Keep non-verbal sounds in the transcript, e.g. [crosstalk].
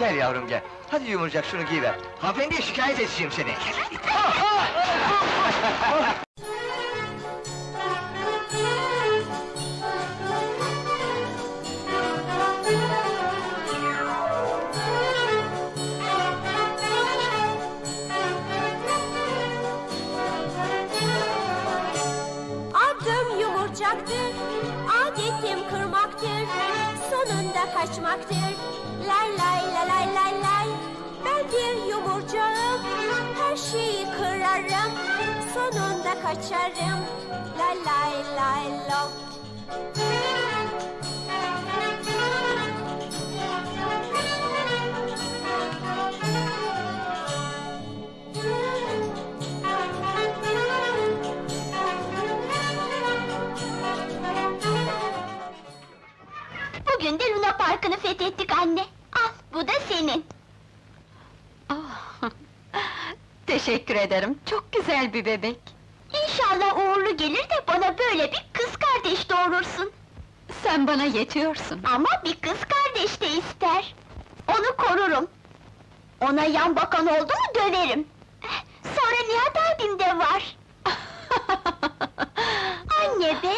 Gel yavrum gel. Hadi yumurcak şunu giyiver. Hanımefendiye şikayet edeceğim seni. Adım yumurcaktır, adetim kırmaktır, sonunda kaçmaktır. Lay lay lay her şeyi kırarım, sonunda kaçarım. Lay lay lay lo. Bugün de Luna Parkı'nı fethettik anne. Al, bu da senin. Teşekkür ederim, çok güzel bir bebek. İnşallah uğurlu gelir de bana böyle bir kız kardeş doğurursun. Sen bana yetiyorsun. Ama bir kız kardeş de ister. Onu korurum. Ona yan bakan oldu mu döverim. Sonra Nihat abim de var. [laughs] Anne be,